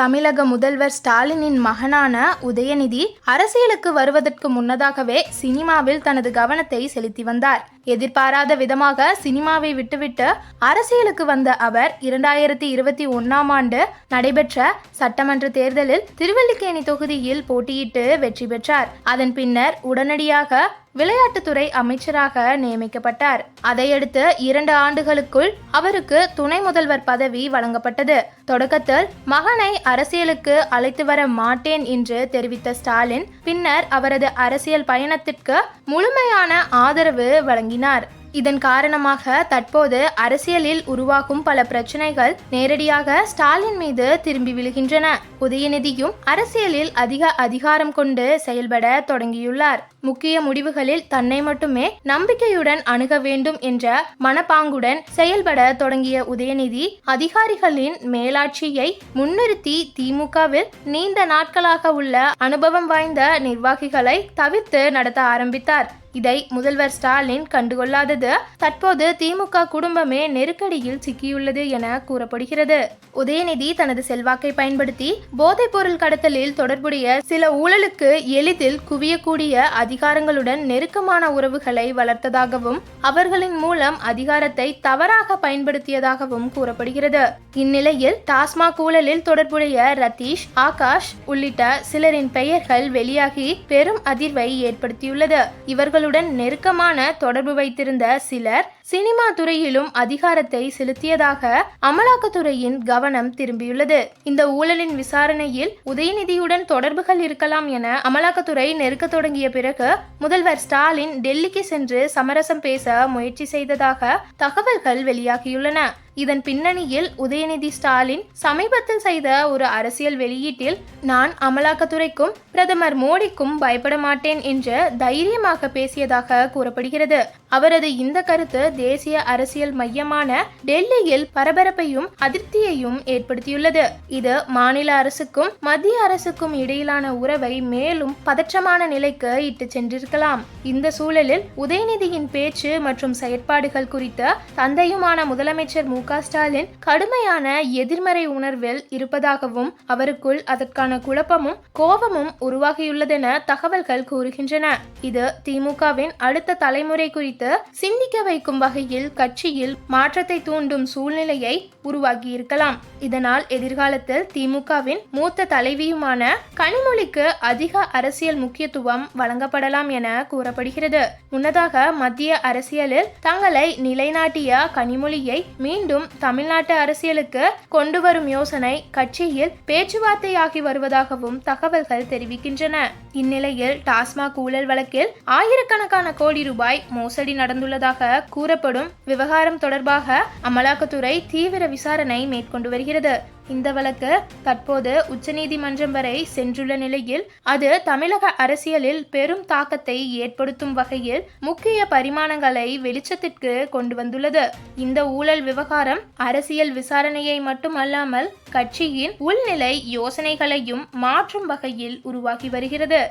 தமிழக முதல்வர் ஸ்டாலினின் மகனான உதயநிதி அரசியலுக்கு வருவதற்கு முன்னதாகவே சினிமாவில் தனது கவனத்தை செலுத்தி வந்தார். எதிர்பாராத விதமாக சினிமாவை விட்டுவிட்டு அரசியலுக்கு வந்த அவர் இரண்டாயிரத்தி இருபத்தி ஒன்னாம் ஆண்டு நடைபெற்ற சட்டமன்ற தேர்தலில் திருவல்லிக்கேணி தொகுதியில் போட்டியிட்டு வெற்றி பெற்றார். அதன் பின்னர் உடனடியாக விளையாட்டுத்துறை அமைச்சராக நியமிக்கப்பட்டார். அதையடுத்து இரண்டு ஆண்டுகளுக்குள் அவருக்கு துணை முதல்வர் பதவி வழங்கப்பட்டது. தொடக்கத்தில் மகனை அரசியலுக்கு அழைத்து வர மாட்டேன் என்று தெரிவித்த ஸ்டாலின் பின்னர் அவரது அரசியல் பயணத்திற்கு முழுமையான ஆதரவு வழங்கினார். இதன் காரணமாக தற்போது அரசியலில் உருவாகும் பல பிரச்சனைகள் நேரடியாக ஸ்டாலின் மீது திரும்பி விழுகின்றன. உதயநிதியும் அரசியலில் அதிக அதிகாரம் கொண்டு செயல்பட தொடங்கியுள்ளார். முக்கிய முடிவுகளில் தன்னை மட்டுமே நம்பிக்கையுடன் அணுக வேண்டும் என்ற மனப்பாங்குடன் செயல்பட தொடங்கிய உதயநிதி அதிகாரிகளின் மேலாட்சியை முன்னிறுத்தி திமுகவில் நீண்ட நாட்களாக உள்ள அனுபவம் வாய்ந்த நிர்வாகிகளை தவிர்த்து நடத்த ஆரம்பித்தார். இதை முதல்வர் ஸ்டாலின் கண்டுகொள்ளாதது. தற்போது திமுக குடும்பமே நெருக்கடியில் சிக்கியுள்ளது என கூறப்படுகிறது. உதயநிதி தனது செல்வாக்கை பயன்படுத்தி போதைப்பொருள் கடத்தலில் தொடர்புடைய சில ஊழலுக்கு எளிதில் குவியக்கூடிய அதிகாரங்களுடன் நெருக்கமான உறவுகளை வளர்த்ததாகவும் அவர்களின் மூலம் அதிகாரத்தை தவறாக பயன்படுத்தியதாகவும் கூறப்படுகிறது. இந்நிலையில் டாஸ்மாக் ஊழலில் தொடர்புடைய ரதீஷ் ஆகாஷ் உள்ளிட்ட சிலரின் பெயர்கள் வெளியாகி பெரும் அதிர்வை ஏற்படுத்தியுள்ளது. இவர்கள் இவர்களுடன் நெருக்கமான தொடர்பு வைத்திருந்த சிலர் சினிமா துறையிலும் அதிகாரத்தை செலுத்தியதாக அமலாக்கத்துறையின் கவனம் திரும்பியுள்ளது. இந்த ஊழலின் விசாரணையில் உதயநிதியுடன் தொடர்புகள் இருக்கலாம் என அமலாக்கத்துறை நெருக்க தொடங்கிய பிறகு முதல்வர் ஸ்டாலின் டெல்லிக்கு சென்று சமரசம் பேச முயற்சி செய்ததாக தகவல்கள் வெளியாகியுள்ளன. இதன் பின்னணியில் உதயநிதி ஸ்டாலின் சமீபத்தில் செய்த ஒரு அரசியல் வெளியீட்டில் நான் அமலாக்கத்துறைக்கும் பிரதமர் மோடிக்கும் பயப்பட மாட்டேன் என்று தைரியமாக பேசியதாக கூறப்படுகிறது. அவரது இந்த கருத்து தேசிய அரசியல் மையமான டெல்லியில் பரபரப்பையும் அதிருப்தியையும் ஏற்படுத்தியுள்ளது. இது மாநில அரசுக்கும் மத்திய அரசுக்கும் இடையிலான உறவை மேலும் பதற்றமான நிலைக்கு இட்டு சென்றிருக்கலாம். இந்த சூழலில் உதயநிதியின் பேச்சு மற்றும் செயற்பாடுகள் குறித்து தந்தையுமான முதலமைச்சர் மு. ஸ்டாலின் கடுமையான எதிர்மறை உணர்வில் இருப்பதாகவும் அவருக்குள் அதற்கான குழப்பமும் கோபமும் உருவாகியுள்ளதென தகவல்கள் கூறுகின்றன. இது திமுகவின் அடுத்த தலைமுறை குறித்து சிந்திக்க வைக்கும் வகையில் கட்சியில் மாற்றத்தை தூண்டும் சூழ்நிலையை உருவாகி இருக்கலாம் இதனால் எதிர்காலத்தில் திமுகவின் மூத்த தலைவியுமான கனிமொழிக்கு அதிக அரசியல் முக்கியத்துவம் வழங்கப்படலாம் என கூறப்படுகிறது. முன்னதாக மத்திய அரசியலில் தங்களை நிலைநாட்டிய கனிமொழியை மீண்டும் தமிழ்நாட்டு அரசியலுக்கு கொண்டு வரும் யோசனை கட்சியில் பேச்சுவார்த்தையாகி வருவதாகவும் தகவல்கள் தெரிவிக்கின்றன. இந்நிலையில் டாஸ்மாக் ஊழல் வழக்கில் ஆயிரக்கணக்கான கோடி ரூபாய் மோசடி நடந்துள்ளதாக கூற கூறப்படும் விவகாரம் தொடர்பாக அமலாக்கத்துறை தீவிர விசாரணை மேற்கொண்டு வருகிறது. இந்த வழக்கு தற்போது உச்சநீதிமன்றம் வரை சென்றுள்ள நிலையில் அது தமிழக அரசியலில் பெரும் தாக்கத்தை ஏற்படுத்தும் வகையில் முக்கிய பரிமாணங்களை வெளிச்சத்திற்கு கொண்டு வந்துள்ளது. இந்த ஊழல் விவகாரம் அரசியல் விசாரணையை மட்டுமல்லாமல் கட்சியின் உள்நிலை யோசனைகளையும் மாற்றும் வகையில் உருவாகி வருகிறது.